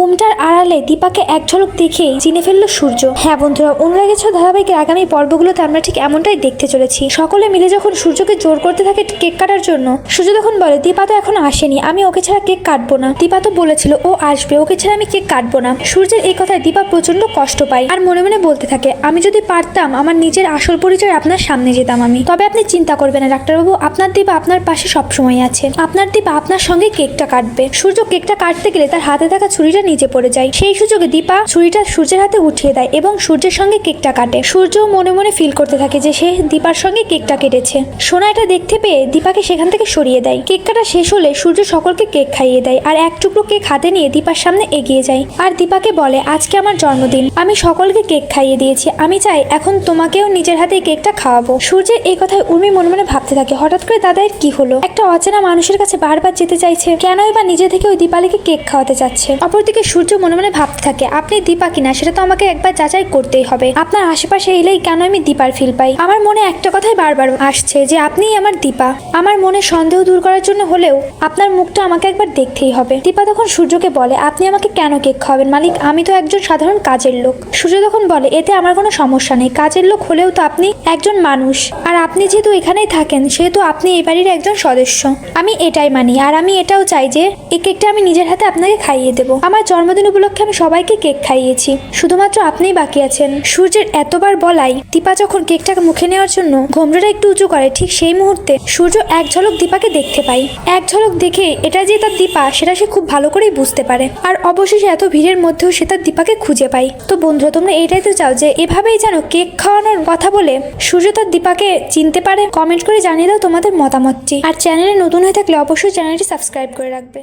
ঘুমটার আড়ালে দীপাকে এক ঝলক দেখেই চিনে ফেলল সূর্য। হ্যাঁ বন্ধুরা, অনুরাগের ছ ধারাবাহিকের আগামী পর্বগুলোতে আমরা ঠিক এমনটাই দেখতে চলেছি। সকলে মিলে যখন সূর্যকে জোর করতে থাকে কেক কাটার জন্য, সূর্য তখন বলে, দীপা তো এখনও আসেনি, আমি ওকে ছাড়া কেক কাটবো না। দীপা তো বলেছিল, ও আসবে, ওকে ছাড়া আমি কেক কাটবো না। সূর্যের এই কথায় দীপা প্রচণ্ড কষ্ট পায় আর মনে মনে বলতে থাকে, আমি যদি পারতাম, আমার নিজের আসল পরিচয় আপনার সামনে যেতাম আমি। তবে আপনি চিন্তা করবেন না, ডাক্তারবাবু, আপনার দীপা আপনার পাশে সবসময় আছে। আপনার দীপা আপনার সঙ্গে কেকটা কাটবে। সূর্য কেকটা কাটতে গেলে তার হাতে থাকা ছুরিটা নিচে পড়ে যায়। সেই সুযোগে দীপা ছুরিটা সূর্যের হাতে উঠিয়ে দেয় এবং সূর্যের সঙ্গে কেকটা কাটে। সূর্য মনে মনে ফিল করতে থাকে যে সে দীপার সঙ্গে কেকটা কেটেছে। সোনা এটা দেখতে পেয়ে দীপাকে সেখান থেকে সরিয়ে দেয়। কেক কাটা শেষ হলে সূর্য সকলকে কেক খাইয়ে দেয় আর এক টুকরো কেক হাতে নিয়ে দীপার সামনে এগিয়ে যায়। আর দীপাকে বলে, আজকে আমার জন্মদিন। আমি সকলকে কেক খাইয়ে দিয়েছি। আমি চাই এখন তোমাকেও নিজের হাতে কেকটা খাওয়াবো। সূর্যের এই কথায় উর্মি মনে মনে ভাবতে থাকে, হঠাৎ করে দাদার কি হলো? একটা অচেনা মানুষের কাছে বারবার যেতে চাইছে, কেনই বা নিজে থেকে ওই দীপালিকে কেক খাওয়াতে চাচ্ছে? অপরদিকে সূর্য মনে মনে ভাবতে থাকে, আপনি দীপা কিনা? সেটা তো আমাকে একবার যাচাই করতেই হবে। আপনার আশেপাশে এলেই কেন আমি দীপার ফিল পাই? আমার মনে একটা কথাই বারবার আসছে যে আপনিই আমার দীপা। আমার মনে সন্দেহ দূর করার জন্য হলেও আপনার মুখটা আমাকে একবার দেখতেই হবে। দীপা তখন সূর্যকে বলে, আপনি আমাকে কেন কেক খাওয়াবেন? মালিক, আমি তো একজন সাধারণ কাজের লোক। সূর্য তখন বলে, এতে আমার কোনো সমস্যা নেই। কাজের লোক হলেও তো আপনি একজন মানুষ। আর আপনি যেহেতু এখানেই থাকেন, সেহেতু আপনি এই বাড়ির একজন সদস্য। আমি এটাই মানি, আর আমি এটাও চাই যে এই কেকটা আমি নিজের হাতে আপনাকে খাইয়ে দেবো। আমার জন্মদিন উপলক্ষে আমি সবাইকে কেক খাইয়েছি। শুধুমাত্র আপনিই বাকি আছেন। সূর্যের এতবার বলাই দীপা যখন কেকটাকে মুখে নেওয়ার জন্য ঘোমরাটা একটু উঁচু করে, ঠিক সেই মুহূর্তে সূর্য এক ঝলক দীপাকে দেখতে পাই এক ঝলক দেখে এটা যে তার দীপা, সেটা সে খুব ভালো করেই বুঝতে পারে। আর অবশেষে এত ভিড়ের মধ্যেও সে তার দীপাকে খুঁজে পায়। তো বন্ধুরা, তোমরা এটাই তো চাও যে এভাবেই যেন কেক খাওয়ানোর কথা বলে সূর্য তার দীপাকে চিনতে পারে। কমেন্ট করে জানিয়ে দাও তোমাদের মতামতটি। আর চ্যানেলে নতুন হয়ে থাকলে অবশ্যই চ্যানেলটি সাবস্ক্রাইব করে রাখবে।